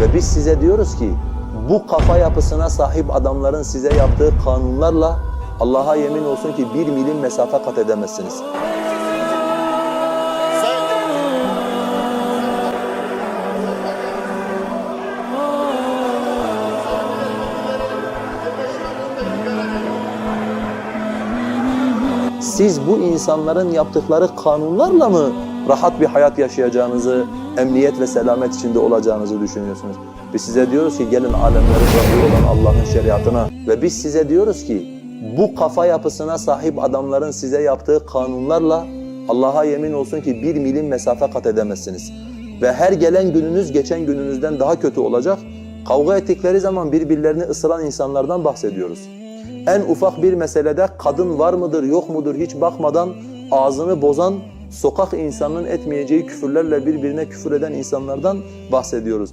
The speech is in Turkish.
Ve biz size diyoruz ki bu kafa yapısına sahip adamların size yaptığı kanunlarla Allah'a yemin olsun ki bir milim mesafe kat edemezsiniz. Siz bu insanların yaptıkları kanunlarla mı rahat bir hayat yaşayacağınızı, emniyet ve selamet içinde olacağınızı düşünüyorsunuz? Biz size diyoruz ki gelin alemlerin Rabbi olan Allah'ın şeriatına ve biz size diyoruz ki bu kafa yapısına sahip adamların size yaptığı kanunlarla Allah'a yemin olsun ki bir milim mesafe kat edemezsiniz. Ve her gelen gününüz geçen gününüzden daha kötü olacak. Kavga ettikleri zaman birbirlerini ısıran insanlardan bahsediyoruz. En ufak bir meselede kadın var mıdır yok mudur hiç bakmadan ağzını bozan, sokak insanının etmeyeceği küfürlerle birbirine küfür eden insanlardan bahsediyoruz.